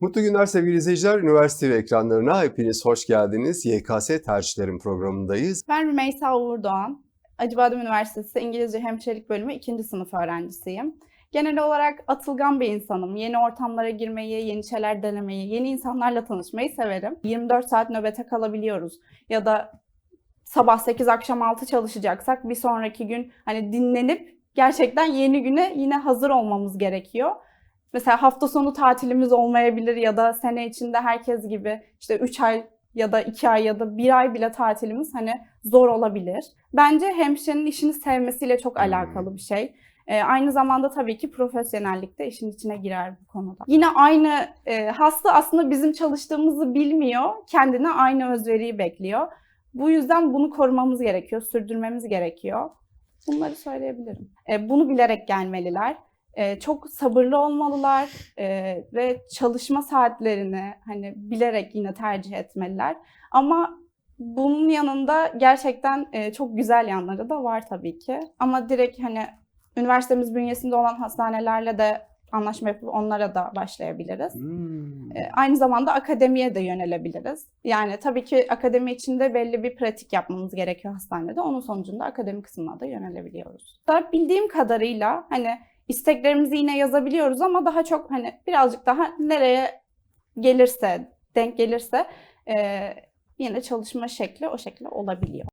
Mutlu günler sevgili izleyiciler. Üniversite ekranlarına hepiniz hoş geldiniz. YKS Tercihlerim programındayız. Ben Rümeysa Uğur Doğan. Acıbadem Üniversitesi İngilizce Hemşirelik Bölümü 2. sınıf öğrencisiyim. Genel olarak atılgan bir insanım. Yeni ortamlara girmeyi, yeni şeyler denemeyi, yeni insanlarla tanışmayı severim. 24 saat nöbete kalabiliyoruz. Ya da sabah 8 akşam 6 çalışacaksak bir sonraki gün hani dinlenip gerçekten yeni güne yine hazır olmamız gerekiyor. Mesela hafta sonu tatilimiz olmayabilir ya da sene içinde herkes gibi işte 3 ay ya da 2 ay ya da 1 ay bile tatilimiz hani zor olabilir. Bence hemşirenin işini sevmesiyle çok Hmm. alakalı bir şey. Ee, aynı zamanda tabii ki profesyonellik de işin içine girer bu konuda. Yine aynı e, hasta aslında bizim çalıştığımızı bilmiyor, kendine aynı özveriyi bekliyor. Bu yüzden bunu korumamız gerekiyor, sürdürmemiz gerekiyor. Bunları söyleyebilirim. E, bunu bilerek gelmeliler. E, çok sabırlı olmalılar e, ve çalışma saatlerini hani bilerek yine tercih etmeliler. Ama bunun yanında gerçekten e, çok güzel yanları da var tabii ki. Ama direkt hani üniversitemiz bünyesinde olan hastanelerle de anlaşma yapıp onlara da başlayabiliriz. Hmm. E, Aynı zamanda akademiye de yönelebiliriz. Yani tabii ki akademi içinde belli bir pratik yapmamız gerekiyor hastanede. Onun sonucunda akademi kısmına da yönelebiliyoruz. Da bildiğim kadarıyla hani isteklerimizi yine yazabiliyoruz ama daha çok hani birazcık daha nereye gelirse, denk gelirse e, yine çalışma şekli o şekilde olabiliyor.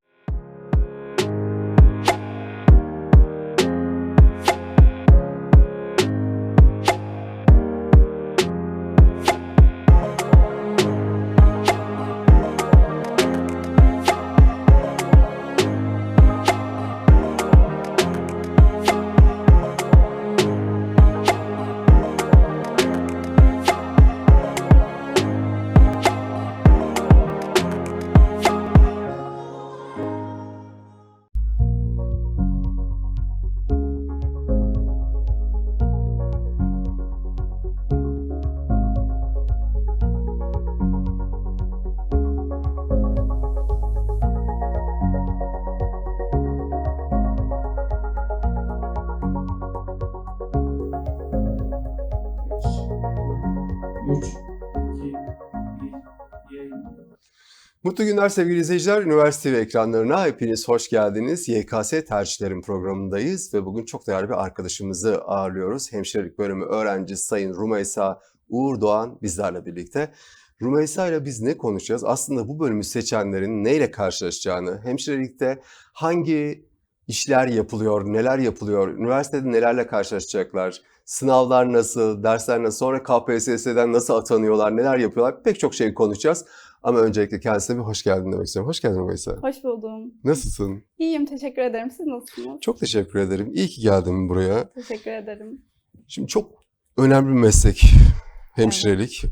Mutlu günler sevgili izleyiciler. Üniversite ekranlarına hepiniz hoş geldiniz. YKS Tercihlerim programındayız ve bugün çok değerli bir arkadaşımızı ağırlıyoruz. Hemşirelik bölümü öğrencisi Sayın Rumeysa Uğur Doğan bizlerle birlikte. Rumeysa ile biz ne konuşacağız? Aslında bu bölümü seçenlerin neyle karşılaşacağını, hemşirelikte hangi işler yapılıyor, neler yapılıyor, üniversitede nelerle karşılaşacaklar, sınavlar nasıl, dersler nasıl, sonra KPSS'den nasıl atanıyorlar, neler yapıyorlar pek çok şey konuşacağız. Ama öncelikle kendisine bir hoş geldin demek istiyorum. Hoş geldin Rumeysa. Hoş buldum. Nasılsın? İyiyim, teşekkür ederim. Siz nasılsınız? Çok teşekkür ederim. İyi ki geldin buraya. Teşekkür ederim. Şimdi çok önemli bir meslek hemşirelik.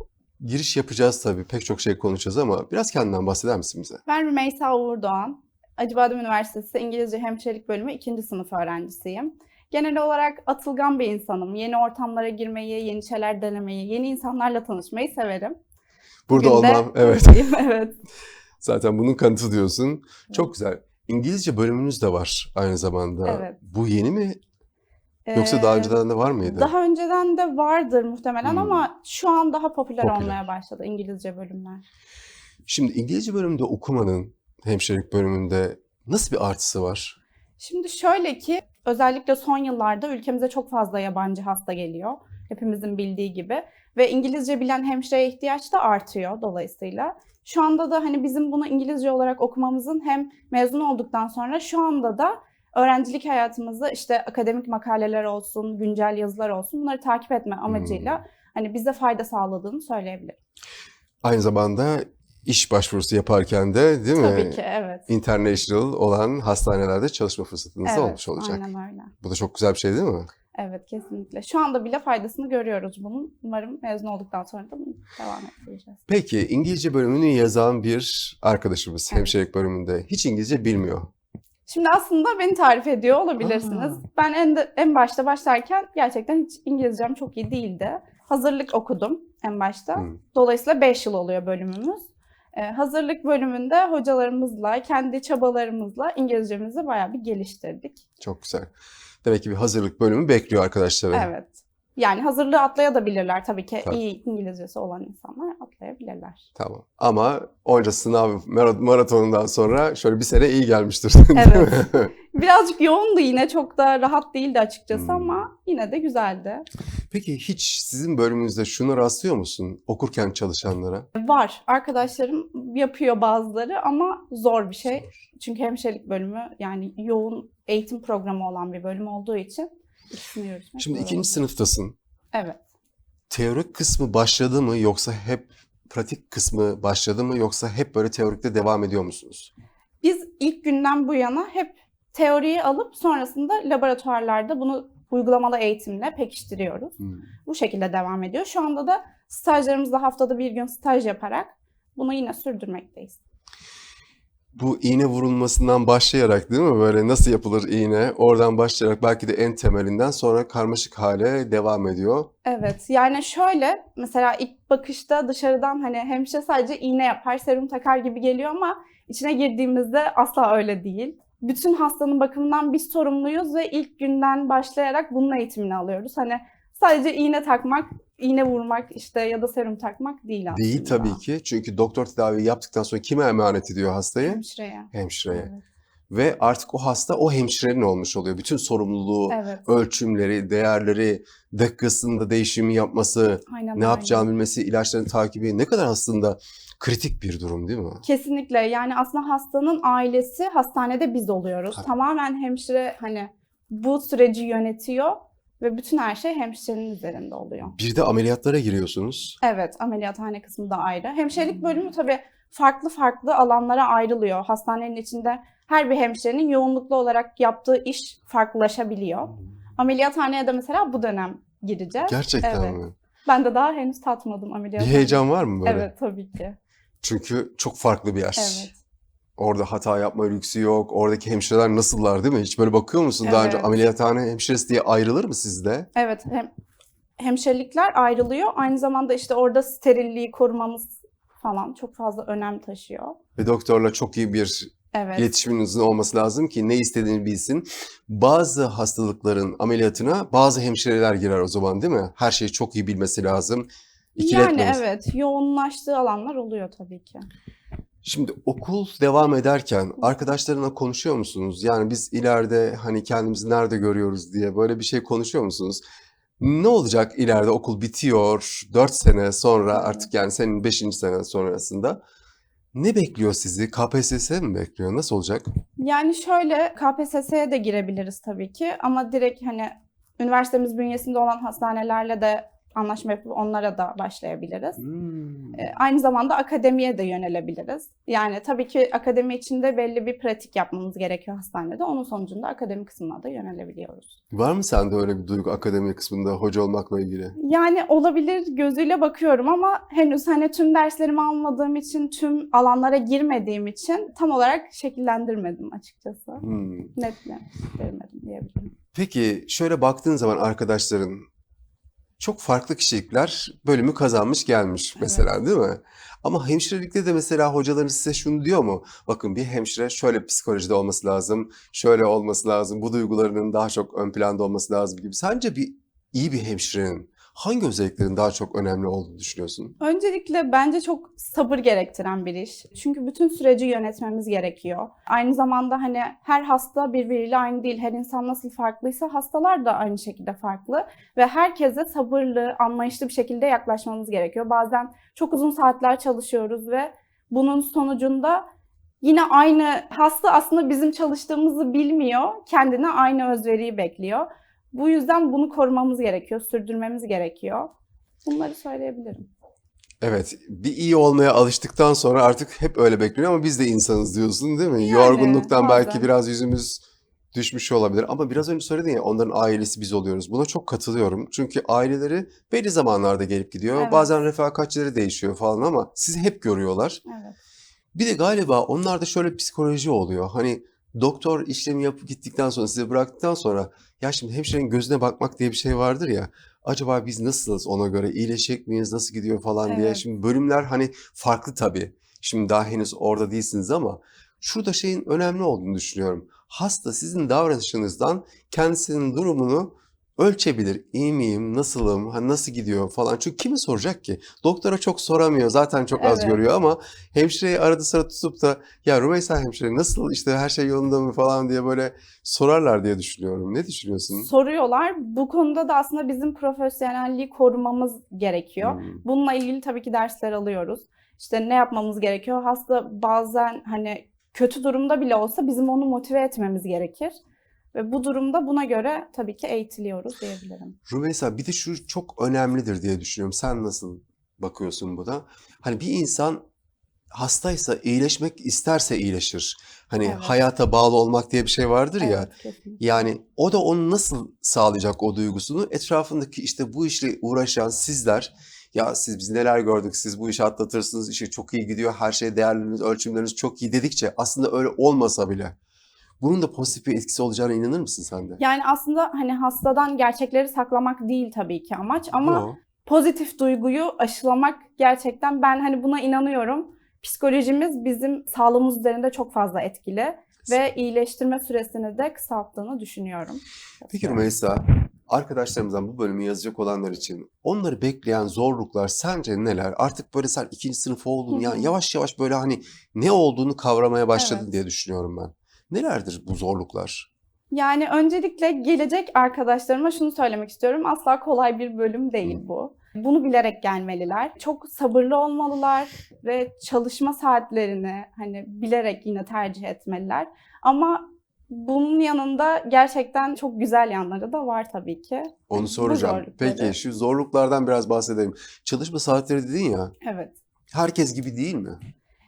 Giriş yapacağız tabii. Pek çok şey konuşacağız ama biraz kendinden bahseder misin bize? Ben Rümeysa Uğur Doğan. Acıbadem Üniversitesi İngilizce Hemşirelik Bölümü 2. sınıf öğrencisiyim. Genel olarak atılgan bir insanım. Yeni ortamlara girmeyi, yeni şeyler denemeyi, yeni insanlarla tanışmayı severim. Burada Bugün olmam, evet. evet. Zaten bunun kanıtı diyorsun. Çok güzel. İngilizce bölümünüz de var aynı zamanda. Evet. Bu yeni mi yoksa daha Ee, önceden de var mıydı? Daha önceden de vardır muhtemelen Hmm. ama şu an daha popüler, Popüler. olmaya başladı İngilizce bölümler. Şimdi İngilizce bölümünde okumanın hemşirelik bölümünde nasıl bir artısı var? Şimdi şöyle ki özellikle son yıllarda ülkemize çok fazla yabancı hasta geliyor. Hepimizin bildiği gibi. Ve İngilizce bilen hemşireye ihtiyaç da artıyor dolayısıyla. Şu anda da hani bizim bunu İngilizce olarak okumamızın hem mezun olduktan sonra şu anda da öğrencilik hayatımızda işte akademik makaleler olsun, güncel yazılar olsun bunları takip etme amacıyla hani bize fayda sağladığını söyleyebilirim. Aynı zamanda iş başvurusu yaparken de değil mi? Tabii ki evet. International olan hastanelerde çalışma fırsatınız Evet, olmuş olacak. Aynen öyle. Bu da çok güzel bir şey değil mi? Evet kesinlikle. Şu anda bile faydasını görüyoruz bunun. Umarım mezun olduktan sonra da bunu devam ettireceğiz. Peki İngilizce bölümünü yazan bir arkadaşımız Evet. hemşirelik bölümünde hiç İngilizce bilmiyor. Şimdi aslında beni tarif ediyor olabilirsiniz. Aa. Ben en, de- en başta başlarken gerçekten hiç İngilizcem çok iyi değildi. Hazırlık okudum en başta. Hmm. Dolayısıyla 5 yıl oluyor bölümümüz. Ee, hazırlık bölümünde hocalarımızla, kendi çabalarımızla İngilizcemizi bayağı bir geliştirdik. Çok güzel. Demek ki bir hazırlık bölümü bekliyor arkadaşları. Evet. Yani hazırlığı atlayabilirler tabii ki. Tabii. iyi İngilizcesi olan insanlar atlayabilirler. Tamam. Ama onca sınav mara- maratonundan sonra şöyle bir sene iyi gelmiştir. Evet. Birazcık yoğundu yine çok da rahat değildi açıkçası Hmm. ama yine de güzeldi. Peki hiç sizin bölümünüzde şuna rastlıyor musun okurken çalışanlara? Var. Arkadaşlarım yapıyor bazıları ama zor bir şey. Çünkü hemşirelik bölümü yani yoğun eğitim programı olan bir bölüm olduğu için ikisini yürütmek Şimdi ikinci oluyor. sınıftasın. Evet. Teorik kısmı başladı mı yoksa hep pratik kısmı başladı mı yoksa hep böyle teorikte devam ediyor musunuz? Biz ilk günden bu yana hep teoriyi alıp sonrasında laboratuvarlarda bunu uygulamalı eğitimle pekiştiriyoruz. Hmm. Bu şekilde devam ediyor. Şu anda da stajlarımızda haftada bir gün staj yaparak bunu yine sürdürmekteyiz. Bu iğne vurulmasından başlayarak değil mi? Böyle nasıl yapılır iğne? Oradan başlayarak belki de en temelinden sonra karmaşık hale devam ediyor. Evet yani şöyle mesela ilk bakışta dışarıdan hani hemşire sadece iğne yapar, serum takar gibi geliyor ama içine girdiğimizde asla öyle değil. Bütün hastanın bakımından biz sorumluyuz ve ilk günden başlayarak bunun eğitimini alıyoruz. Hani sadece iğne takmak, iğne vurmak işte ya da serum takmak değil aslında. Değil tabii ki. Çünkü doktor tedaviyi yaptıktan sonra kime emanet ediyor hastayı? Hemşireye. Hemşireye. Evet. Ve artık o hasta o hemşirenin olmuş oluyor. Bütün sorumluluğu, evet. ölçümleri, değerleri, dakikasında değişimi yapması, Aynen ne yapacağını bilmesi, ilaçların takibi ne kadar aslında kritik bir durum değil mi? Kesinlikle yani aslında hastanın ailesi hastanede biz oluyoruz. Tabii. Tamamen hemşire hani bu süreci yönetiyor ve bütün her şey hemşirenin üzerinde oluyor. Bir de ameliyatlara giriyorsunuz. Evet ameliyathane kısmı da ayrı. Hemşirelik bölümü tabii farklı farklı alanlara ayrılıyor. Hastanenin içinde her bir hemşirenin yoğunluklu olarak yaptığı iş farklılaşabiliyor. Ameliyathaneye de mesela bu dönem gireceğiz. Gerçekten Evet. mi? Ben de daha henüz tatmadım Bir ameliyathane. heyecan var mı böyle? Evet tabii ki. Çünkü çok farklı bir yer. Evet. Orada hata yapma lüksü yok. Oradaki hemşireler nasıllar değil mi? Hiç böyle bakıyor musun? Daha önce ameliyathane hemşiresi diye ayrılır mı sizde? Evet, hem hemşirelikler ayrılıyor. Aynı zamanda işte orada sterilliği korumamız falan çok fazla önem taşıyor. Ve doktorla çok iyi bir Evet. iletişiminizin olması lazım ki ne istediğini bilsin. Bazı hastalıkların ameliyatına bazı hemşireler girer o zaman değil mi? Her şeyi çok iyi bilmesi lazım. yani İkiletmemesi. evet, yoğunlaştığı alanlar oluyor tabii ki. Şimdi okul devam ederken arkadaşlarına konuşuyor musunuz? Yani biz ileride hani kendimizi nerede görüyoruz diye böyle bir şey konuşuyor musunuz? Ne olacak ileride okul bitiyor 4 sene sonra artık yani senin 5. sene sonrasında ne bekliyor sizi? KPSS mi bekliyor? Nasıl olacak? Yani şöyle KPSS'ye de girebiliriz tabii ki ama direkt hani üniversitemiz bünyesinde olan hastanelerle de anlaşma yapıp onlara da başlayabiliriz. E, Aynı zamanda akademiye de yönelebiliriz. Yani tabii ki akademi içinde belli bir pratik yapmamız gerekiyor hastanede. Onun sonucunda akademi kısmına da yönelebiliyoruz. Var mı sende öyle bir duygu akademi kısmında hoca olmakla ilgili? Yani olabilir gözüyle bakıyorum ama henüz hani tüm derslerimi almadığım için, tüm alanlara girmediğim için tam olarak şekillendirmedim açıkçası. Hmm. Netleştiremedim diyebilirim. Peki şöyle baktığın zaman arkadaşların çok farklı kişilikler bölümü kazanmış gelmiş mesela değil mi? Ama hemşirelikte de mesela hocalarınız size şunu diyor mu? Bakın bir hemşire şöyle psikolojide olması lazım, şöyle olması lazım, bu duygularının daha çok ön planda olması lazım gibi. Sence bir iyi bir hemşirenin hangi özelliklerin daha çok önemli olduğunu düşünüyorsun? Öncelikle bence çok sabır gerektiren bir iş. Çünkü bütün süreci yönetmemiz gerekiyor. Aynı zamanda hani her hasta birbiriyle aynı değil. Her insan nasıl farklıysa hastalar da aynı şekilde farklı. Ve herkese sabırlı, anlayışlı bir şekilde yaklaşmamız gerekiyor. Bazen çok uzun saatler çalışıyoruz ve bunun sonucunda yine aynı hasta aslında bizim çalıştığımızı bilmiyor. Kendine aynı özveriyi bekliyor. Bu yüzden bunu korumamız gerekiyor, sürdürmemiz gerekiyor. Bunları söyleyebilirim. Evet, bir iyi olmaya alıştıktan sonra artık hep öyle bekleniyor ama biz de insanız diyorsun değil mi? Yani, Yorgunluktan belki bazen. biraz yüzümüz düşmüş olabilir ama biraz önce söyledin ya onların ailesi biz oluyoruz. Buna çok katılıyorum. Çünkü aileleri belli zamanlarda gelip gidiyor. Evet. Bazen refakatçileri değişiyor falan ama sizi hep görüyorlar. Evet. Bir de galiba onlarda şöyle psikoloji oluyor. Hani doktor işlemi yapıp gittikten sonra size bıraktıktan sonra ya şimdi hemşirenin gözüne bakmak diye bir şey vardır ya. Acaba biz nasılız ona göre iyileşecek miyiz nasıl gidiyor falan diye. Evet. Şimdi bölümler hani farklı tabii. Şimdi daha henüz orada değilsiniz ama şurada şeyin önemli olduğunu düşünüyorum. Hasta sizin davranışınızdan kendisinin durumunu ölçebilir. İyi miyim, nasılım, nasıl gidiyor falan. Çünkü kimi soracak ki? Doktora çok soramıyor. Zaten çok az Evet. görüyor ama hemşireyi arada sıra tutup da ya Rümeysa hemşire nasıl işte her şey yolunda mı falan diye böyle sorarlar diye düşünüyorum. Ne düşünüyorsun? Soruyorlar. Bu konuda da aslında bizim profesyonelliği korumamız gerekiyor. Hmm. Bununla ilgili tabii ki dersler alıyoruz. İşte ne yapmamız gerekiyor? Hasta bazen hani kötü durumda bile olsa bizim onu motive etmemiz gerekir. Ve bu durumda buna göre tabii ki eğitiliyoruz diyebilirim. Rümeysa bir de şu çok önemlidir diye düşünüyorum. Sen nasıl bakıyorsun bu da? Hani bir insan hastaysa iyileşmek isterse iyileşir. Hani Evet. hayata bağlı olmak diye bir şey vardır ya. Kesinlikle. Yani o da onu nasıl sağlayacak o duygusunu? Etrafındaki işte bu işle uğraşan sizler, ya siz biz neler gördük, siz bu işi atlatırsınız, işi çok iyi gidiyor, her şey değerleriniz, ölçümleriniz çok iyi dedikçe aslında öyle olmasa bile bunun da pozitif bir etkisi olacağına inanır mısın sen de? Yani aslında hani hastadan gerçekleri saklamak değil tabii ki amaç ama Yo. pozitif duyguyu aşılamak gerçekten ben hani buna inanıyorum. Psikolojimiz bizim sağlığımız üzerinde çok fazla etkili ve iyileştirme süresini de kısalttığını düşünüyorum. Peki Rümeysa, arkadaşlarımızdan bu bölümü yazacak olanlar için onları bekleyen zorluklar sence neler? Artık böyle sen ikinci sınıf oldun ya yavaş yavaş böyle hani ne olduğunu kavramaya başladın Evet. diye düşünüyorum ben. Nelerdir bu zorluklar? Yani öncelikle gelecek arkadaşlarıma şunu söylemek istiyorum. Asla kolay bir bölüm değil Hı. bu. Bunu bilerek gelmeliler. Çok sabırlı olmalılar ve çalışma saatlerini hani bilerek yine tercih etmeliler. Ama bunun yanında gerçekten çok güzel yanları da var tabii ki. Onu soracağım. Peki şu zorluklardan biraz bahsedelim. Çalışma saatleri dedin ya, Evet. herkes gibi değil mi?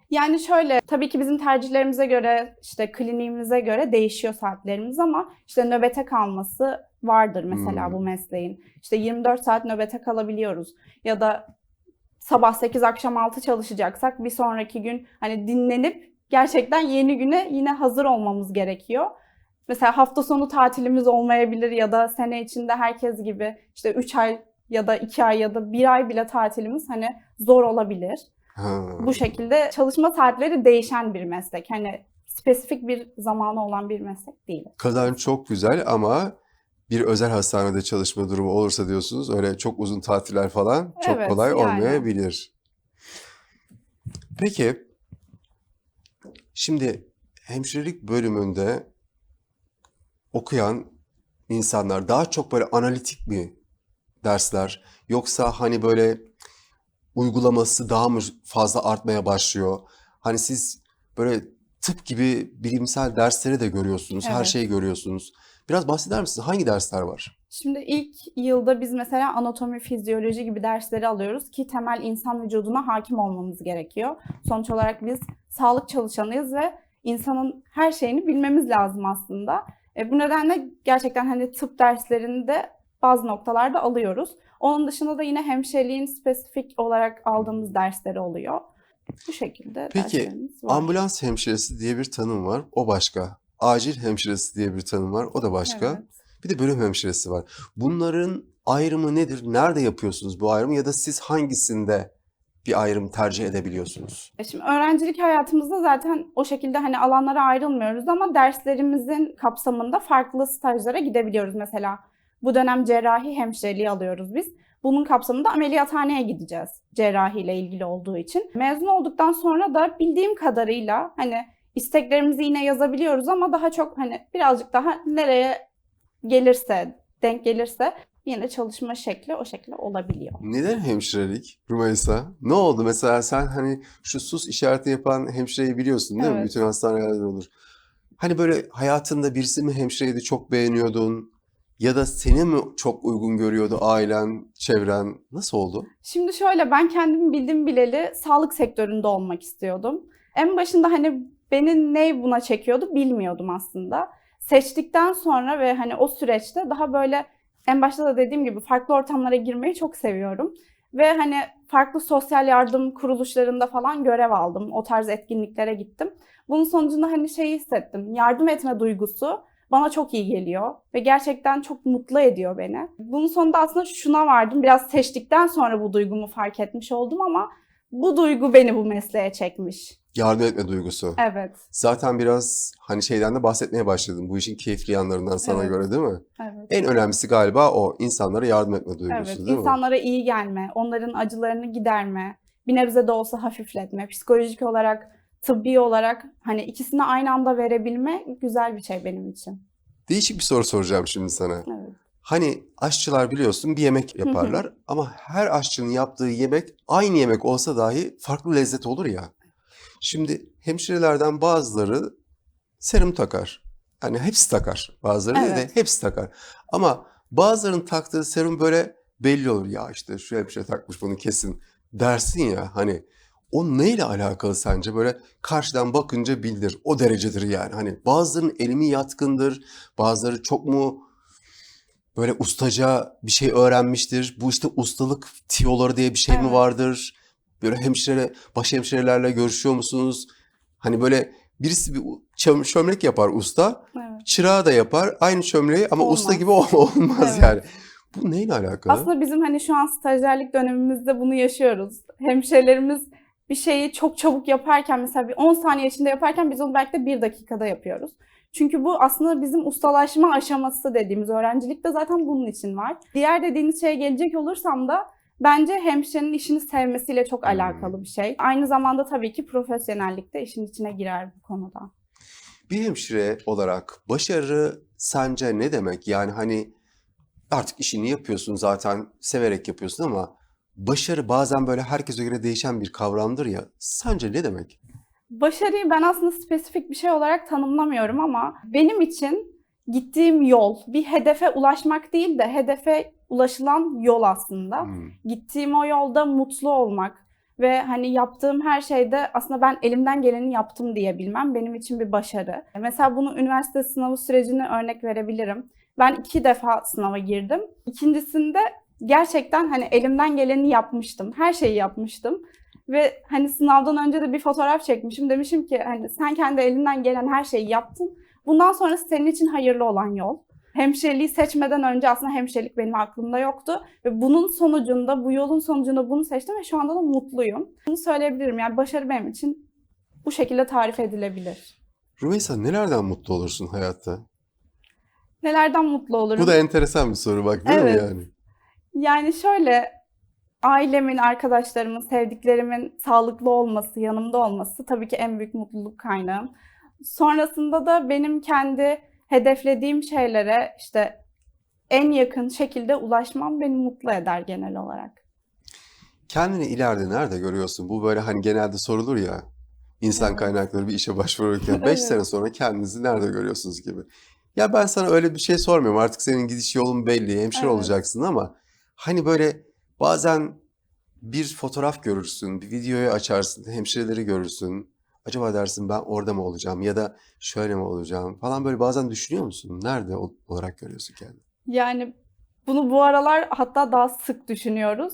Yani şöyle tabii ki bizim tercihlerimize göre işte kliniğimize göre değişiyor saatlerimiz ama işte nöbete kalması vardır mesela Hmm. bu mesleğin. İşte 24 saat nöbete kalabiliyoruz ya da sabah 8 akşam 6 çalışacaksak bir sonraki gün hani dinlenip gerçekten yeni güne yine hazır olmamız gerekiyor. Mesela hafta sonu tatilimiz olmayabilir ya da sene içinde herkes gibi işte 3 ay ya da 2 ay ya da 1 ay bile tatilimiz hani zor olabilir Ha. bu şekilde çalışma saatleri değişen bir meslek. Hani spesifik bir zamanı olan bir meslek değil. Kazanç çok güzel ama bir özel hastanede çalışma durumu olursa diyorsunuz öyle çok uzun tatiller falan çok Evet, kolay yani. olmayabilir. Peki şimdi hemşirelik bölümünde okuyan insanlar daha çok böyle analitik mi dersler yoksa hani böyle uygulaması daha mı fazla artmaya başlıyor? Hani siz böyle tıp gibi bilimsel dersleri de görüyorsunuz, her Evet. şeyi görüyorsunuz. Biraz bahseder misiniz? Hangi dersler var? Şimdi ilk yılda biz mesela anatomi, fizyoloji gibi dersleri alıyoruz ki temel insan vücuduna hakim olmamız gerekiyor. Sonuç olarak biz sağlık çalışanıyız ve insanın her şeyini bilmemiz lazım aslında. E, bu nedenle gerçekten hani tıp derslerini de bazı noktalarda alıyoruz. Onun dışında da yine hemşireliğin spesifik olarak aldığımız dersleri oluyor. Bu şekilde Peki, var. Ambulans hemşiresi diye bir tanım var. O başka. Acil hemşiresi diye bir tanım var. O da başka. Evet. Bir de bölüm hemşiresi var. Bunların ayrımı nedir? Nerede yapıyorsunuz bu ayrımı ya da siz hangisinde bir ayrım tercih edebiliyorsunuz? E Şimdi öğrencilik hayatımızda zaten o şekilde hani alanlara ayrılmıyoruz ama derslerimizin kapsamında farklı stajlara gidebiliyoruz. Mesela bu dönem cerrahi hemşireliği alıyoruz biz. Bunun kapsamında ameliyathaneye gideceğiz cerrahiyle ilgili olduğu için. Mezun olduktan sonra da bildiğim kadarıyla hani isteklerimizi yine yazabiliyoruz ama daha çok hani birazcık daha nereye gelirse, denk gelirse yine çalışma şekli o şekilde olabiliyor. Neden hemşirelik Rümeysa? Ne oldu mesela sen hani şu sus işareti yapan hemşireyi biliyorsun değil mi? Evet. Bütün hastanelerde olur. Hani böyle hayatında birisi mi hemşireyi de çok beğeniyordun ya da seni mi çok uygun görüyordu ailen, çevren? Nasıl oldu? Şimdi şöyle ben kendimi bildim bileli sağlık sektöründe olmak istiyordum. En başında hani beni ne buna çekiyordu bilmiyordum aslında. Seçtikten sonra ve hani o süreçte daha böyle en başta da dediğim gibi farklı ortamlara girmeyi çok seviyorum. Ve hani farklı sosyal yardım kuruluşlarında falan görev aldım. O tarz etkinliklere gittim. Bunun sonucunda hani şeyi hissettim. Yardım etme duygusu bana çok iyi geliyor ve gerçekten çok mutlu ediyor beni. Bunun sonunda aslında şuna vardım. Biraz seçtikten sonra bu duygumu fark etmiş oldum ama Bu duygu beni bu mesleğe çekmiş. Yardım etme duygusu. Evet, Zaten biraz hani şeyden de bahsetmeye başladın. Bu işin keyifli yanlarından sana Evet. göre değil mi? evet. En önemlisi galiba o. insanlara yardım etme duygusu Evet, değil mi? insanlara iyi gelme, onların acılarını giderme, bir nebze de olsa hafifletme, psikolojik olarak, tıbbi olarak hani ikisini aynı anda verebilme güzel bir şey benim için. Değişik bir soru soracağım şimdi sana. Evet. Hani aşçılar biliyorsun bir yemek yaparlar ama her aşçının yaptığı yemek aynı yemek olsa dahi farklı lezzet olur ya. Şimdi hemşirelerden bazıları serum takar. Hani hepsi takar. Bazıları değil de Evet. hepsi takar. Ama bazılarının taktığı serum böyle belli olur. Ya işte şu hemşire takmış bunu kesin dersin ya hani o neyle alakalı sence? Böyle karşıdan bakınca bildir. O derecedir yani. Hani bazılarının elimi yatkındır. Bazıları çok mu böyle ustaca bir şey öğrenmiştir. Bu işte ustalık tiyoları diye bir şey mi Evet. vardır? Böyle hemşire, baş hemşirelerle görüşüyor musunuz? Hani böyle birisi bir çöm- çömlek yapar usta, Evet. çırağı da yapar aynı çömleği ama usta Olmaz. gibi ol- olmaz Evet. yani. Bu neyle alakalı? Aslında bizim hani şu an stajyerlik dönemimizde bunu yaşıyoruz. Hemşirelerimiz bir şeyi çok çabuk yaparken mesela bir 10 saniye içinde yaparken biz onu belki de 1 dakikada yapıyoruz. Çünkü bu aslında bizim ustalaşma aşaması dediğimiz öğrencilik de zaten bunun için var. Diğer dediğiniz şeye gelecek olursam da bence hemşirenin işini sevmesiyle çok Hmm. alakalı bir şey. Aynı zamanda tabii ki profesyonellik de işin içine girer bu konuda. Bir hemşire olarak başarı sence ne demek? Yani hani artık işini yapıyorsun zaten severek yapıyorsun ama başarı bazen böyle herkese göre değişen bir kavramdır ya. Sence ne demek? Başarıyı ben aslında spesifik bir şey olarak tanımlamıyorum ama benim için gittiğim yol bir hedefe ulaşmak değil de hedefe ulaşılan yol aslında. Hmm. Gittiğim o yolda mutlu olmak ve hani yaptığım her şeyde aslında ben elimden geleni yaptım diyebilmem benim için bir başarı. Mesela bunu üniversite sınavı sürecine örnek verebilirim. Ben iki defa sınava girdim. İkincisinde gerçekten hani elimden geleni yapmıştım. Her şeyi yapmıştım. Ve hani sınavdan önce de bir fotoğraf çekmişim. Demişim ki hani sen kendi elinden gelen her şeyi yaptın. Bundan sonrası senin için hayırlı olan yol. Hemşireliği seçmeden önce aslında hemşirelik benim aklımda yoktu. Ve bunun sonucunda, bu yolun sonucunda bunu seçtim ve şu anda da mutluyum. Bunu söyleyebilirim. Yani başarı benim için bu şekilde tarif edilebilir. Rümeysa nelerden mutlu olursun hayatta? Nelerden mutlu olurum? Bu da enteresan bir soru bak değil mi Evet. yani? Yani şöyle ailemin, arkadaşlarımın, sevdiklerimin sağlıklı olması, yanımda olması tabii ki en büyük mutluluk kaynağım. Sonrasında da benim kendi hedeflediğim şeylere işte en yakın şekilde ulaşmam beni mutlu eder genel olarak. Kendini ileride nerede görüyorsun? Bu böyle hani genelde sorulur ya. İnsan Evet. kaynakları bir işe başvururken 5 Evet. sene sonra kendinizi nerede görüyorsunuz gibi. Ya ben sana öyle bir şey sormuyorum. Artık senin gidiş yolun belli. Hemşire Evet. olacaksın ama hani böyle bazen bir fotoğraf görürsün, bir videoyu açarsın, hemşireleri görürsün. Acaba dersin ben orada mı olacağım ya da şöyle mi olacağım falan böyle bazen düşünüyor musun? Nerede ol- olarak görüyorsun kendini? Yani bunu bu aralar hatta daha sık düşünüyoruz.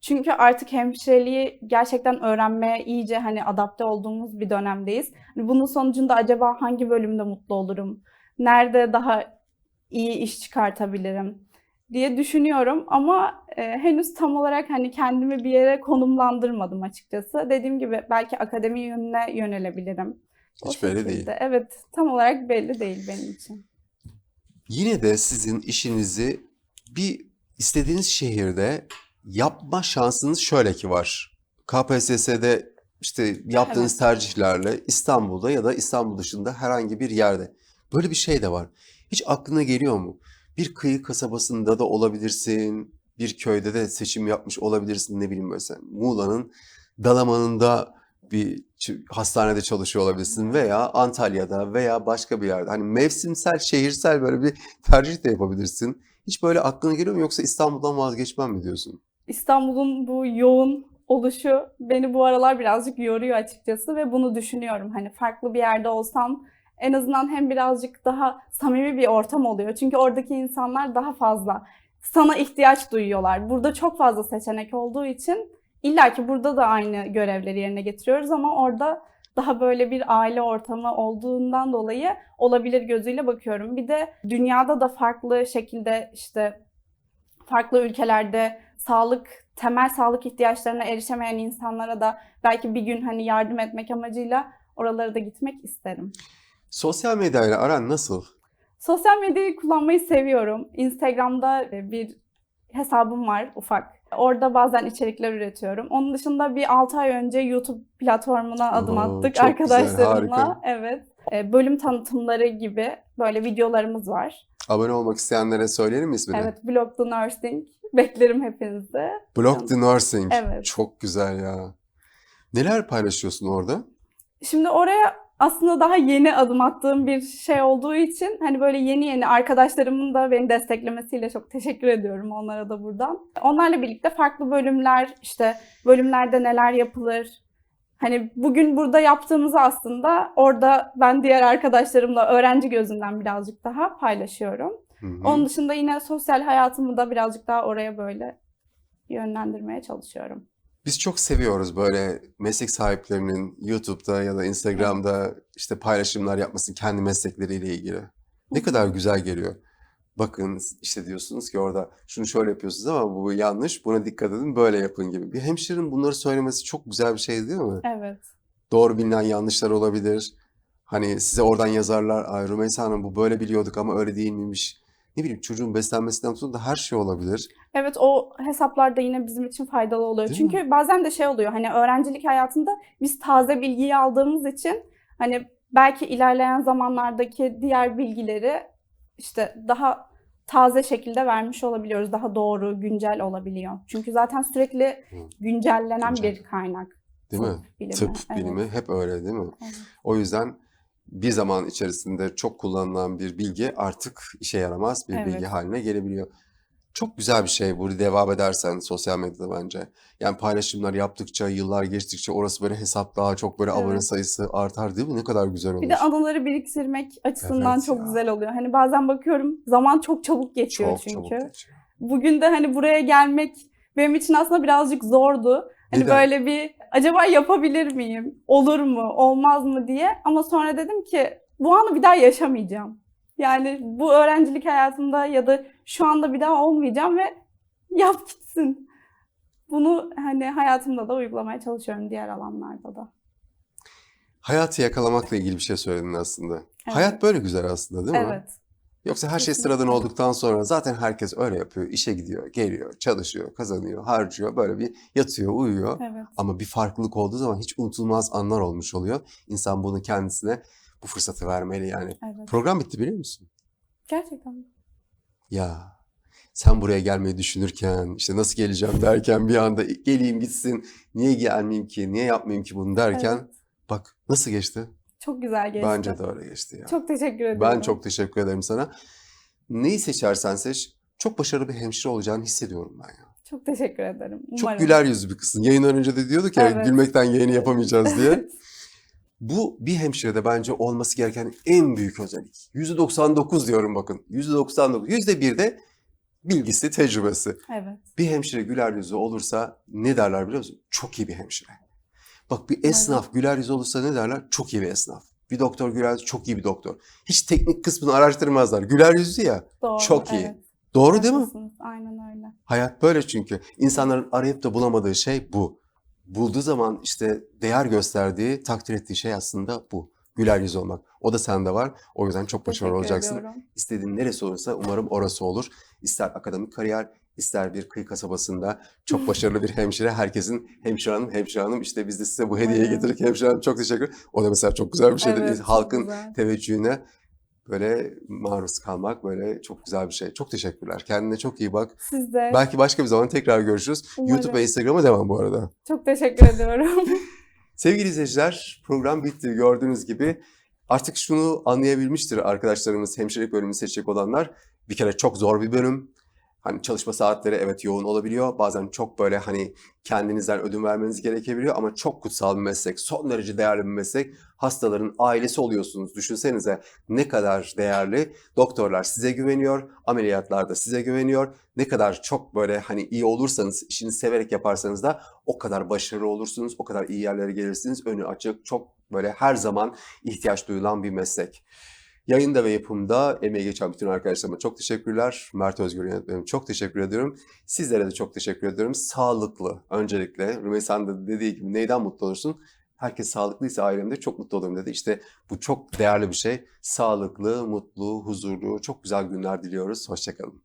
Çünkü artık hemşireliği gerçekten öğrenmeye iyice hani adapte olduğumuz bir dönemdeyiz. Hani bunun sonucunda acaba hangi bölümde mutlu olurum? Nerede daha iyi iş çıkartabilirim diye düşünüyorum ama e, henüz tam olarak hani kendimi bir yere konumlandırmadım açıkçası. Dediğim gibi belki akademi yönüne yönelebilirim. O Hiç belli değil. Evet, tam olarak belli değil benim için. Yine de sizin işinizi bir istediğiniz şehirde yapma şansınız şöyle ki var. KPSS'de işte yaptığınız Evet. tercihlerle İstanbul'da ya da İstanbul dışında herhangi bir yerde. Böyle bir şey de var. Hiç aklına geliyor mu? Bir kıyı kasabasında da olabilirsin. Bir köyde de seçim yapmış olabilirsin. Ne bileyim mesela Muğla'nın Dalaman'ında bir hastanede çalışıyor olabilirsin veya Antalya'da veya başka bir yerde. Hani mevsimsel, şehirsel böyle bir tercih de yapabilirsin. Hiç böyle aklına geliyor mu yoksa İstanbul'dan vazgeçmem mi diyorsun? İstanbul'un bu yoğun oluşu beni bu aralar birazcık yoruyor açıkçası ve bunu düşünüyorum. Hani farklı bir yerde olsam en azından hem birazcık daha samimi bir ortam oluyor. Çünkü oradaki insanlar daha fazla sana ihtiyaç duyuyorlar. Burada çok fazla seçenek olduğu için illa ki burada da aynı görevleri yerine getiriyoruz ama orada daha böyle bir aile ortamı olduğundan dolayı olabilir gözüyle bakıyorum. Bir de dünyada da farklı şekilde işte farklı ülkelerde sağlık temel sağlık ihtiyaçlarına erişemeyen insanlara da belki bir gün hani yardım etmek amacıyla oralara da gitmek isterim. Sosyal medyayla aran nasıl? Sosyal medyayı kullanmayı seviyorum. Instagram'da e, bir hesabım var ufak. Orada bazen içerikler üretiyorum. Onun dışında bir 6 ay önce YouTube platformuna adım Oo, attık çok güzel, arkadaşlarımla. harika. Evet. E, Bölüm tanıtımları gibi böyle videolarımız var. Abone olmak isteyenlere söyleyelim mi ismini? Evet, Blog the Nursing. Beklerim hepinizi. Blog the Nursing. Evet. Çok güzel ya. Neler paylaşıyorsun orada? Şimdi oraya aslında daha yeni adım attığım bir şey olduğu için hani böyle yeni yeni arkadaşlarımın da beni desteklemesiyle çok teşekkür ediyorum onlara da buradan. Onlarla birlikte farklı bölümler işte bölümlerde neler yapılır. Hani bugün burada yaptığımızı aslında orada ben diğer arkadaşlarımla öğrenci gözünden birazcık daha paylaşıyorum. Hı hı. Onun dışında yine sosyal hayatımı da birazcık daha oraya böyle yönlendirmeye çalışıyorum. Biz çok seviyoruz böyle meslek sahiplerinin YouTube'da ya da Instagram'da işte paylaşımlar yapması kendi meslekleriyle ilgili. Ne kadar güzel geliyor. Bakın işte diyorsunuz ki orada şunu şöyle yapıyorsunuz ama bu yanlış, buna dikkat edin, böyle yapın gibi. Bir hemşirenin bunları söylemesi çok güzel bir şey değil mi? Evet. Doğru bilinen yanlışlar olabilir. Hani size oradan yazarlar, ay Rümeysa Hanım bu böyle biliyorduk ama öyle değil miymiş. Ne bileyim çocuğun beslenmesinden tutun da her şey olabilir. Evet o hesaplar da yine bizim için faydalı oluyor. Değil Çünkü bazen de şey oluyor hani öğrencilik hayatında biz taze bilgiyi aldığımız için hani belki ilerleyen zamanlardaki diğer bilgileri işte daha taze şekilde vermiş olabiliyoruz. Daha doğru, güncel olabiliyor. Çünkü zaten sürekli güncellenen Güncel. bir kaynak. Değil mi? Tıp bilimi. Tıp Evet. bilimi hep öyle değil mi? Evet. O yüzden bir zaman içerisinde çok kullanılan bir bilgi artık işe yaramaz bir bilgi Evet. haline gelebiliyor. Çok güzel bir şey bu devam edersen sosyal medyada bence. Yani paylaşımlar yaptıkça, yıllar geçtikçe orası böyle hesap daha çok böyle abone Evet. sayısı artar değil mi? Ne kadar güzel olur. Bir de anıları biriktirmek açısından Evet çok ya. güzel oluyor. Hani bazen bakıyorum zaman çok çabuk geçiyor Çok çünkü. çabuk geçiyor. Bugün de hani buraya gelmek benim için aslında birazcık zordu. Hani böyle bir acaba yapabilir miyim? Olur mu? Olmaz mı diye. Ama sonra dedim ki bu anı bir daha yaşamayacağım. Yani bu öğrencilik hayatımda ya da şu anda bir daha olmayacağım ve yap gitsin. Bunu hani hayatımda da uygulamaya çalışıyorum diğer alanlarda da. Hayatı yakalamakla ilgili bir şey söyledin aslında. Evet. Hayat böyle güzel aslında değil mi? Evet. Yoksa her şey sıradan olduktan sonra zaten herkes öyle yapıyor. İşe gidiyor, geliyor, çalışıyor, kazanıyor, harcıyor. Böyle bir yatıyor, uyuyor. Evet. Ama bir farklılık olduğu zaman hiç unutulmaz anlar olmuş oluyor. İnsan bunu kendisine bu fırsatı vermeli yani. Evet. Program bitti biliyor musun? Gerçekten. mi? Ya sen buraya gelmeyi düşünürken işte nasıl geleceğim derken bir anda geleyim gitsin. Niye gelmeyeyim ki? Niye yapmayayım ki bunu derken Evet. bak nasıl geçti? Çok güzel geçti. Bence de öyle geçti ya. Çok teşekkür ederim. Ben çok teşekkür ederim sana. Neyi seçersen seç çok başarılı bir hemşire olacağını hissediyorum ben ya. Çok teşekkür ederim. Çok Umarım. güler yüzlü bir kızsın. Yayından önce de diyorduk ya Evet. gülmekten yayını yapamayacağız diye. Bu bir hemşirede bence olması gereken en büyük özellik. %99 diyorum bakın. %99. %1 de bilgisi, tecrübesi. Evet. Bir hemşire güler yüzlü olursa ne derler biliyor musun? Çok iyi bir hemşire. Bak bir esnaf güler yüzlü olursa ne derler? Çok iyi bir esnaf. Bir doktor güler yüzlü, çok iyi bir doktor. Hiç teknik kısmını araştırmazlar. Güler yüzlü ya. Doğru. Çok iyi. evet. Doğru değil mi? Aynen öyle. Hayat böyle çünkü. İnsanların arayıp da bulamadığı şey bu. Bulduğu zaman işte değer gösterdiği, takdir ettiği şey aslında bu. Güler yüz olmak. O da sende var. O yüzden çok başarılı Teşekkür olacaksın. ediyorum. İstediğin neresi olursa umarım orası olur. İster akademik kariyer, ister bir kıyı kasabasında çok başarılı bir hemşire. Herkesin hemşire hanım, hemşire hanım. İşte biz de size bu hediyeyi Umarım. getirdik hemşire hanım. Çok teşekkür O da mesela çok güzel bir şeydir. Evet, Halkın güzel. teveccühüne böyle maruz kalmak böyle çok güzel bir şey. Çok teşekkürler. Kendine çok iyi bak. Siz de. Belki başka bir zaman tekrar görüşürüz. Umarım. YouTube ve Instagram'a devam bu arada. Çok teşekkür ediyorum. Sevgili izleyiciler, program bitti. Gördüğünüz gibi artık şunu anlayabilmiştir arkadaşlarımız, hemşirelik bölümünü seçecek olanlar. Bir kere çok zor bir bölüm. Hani çalışma saatleri evet yoğun olabiliyor. Bazen çok böyle hani kendinizden ödün vermeniz gerekebiliyor ama çok kutsal bir meslek, son derece değerli bir meslek. Hastaların ailesi oluyorsunuz. Düşünsenize ne kadar değerli. Doktorlar size güveniyor, ameliyatlar da size güveniyor. Ne kadar çok böyle hani iyi olursanız, işini severek yaparsanız da o kadar başarılı olursunuz, o kadar iyi yerlere gelirsiniz. Önü açık, çok böyle her zaman ihtiyaç duyulan bir meslek. Yayında ve yapımda emeği geçen bütün arkadaşlarıma çok teşekkürler. Mert Özgür yönetmenim çok teşekkür ediyorum. Sizlere de çok teşekkür ediyorum. Sağlıklı öncelikle. Rümeysa'nın da dediği gibi neyden mutlu olursun? Herkes sağlıklıysa ailemde çok mutlu olurum dedi. İşte bu çok değerli bir şey. Sağlıklı, mutlu, huzurlu, çok güzel günler diliyoruz. Hoşçakalın.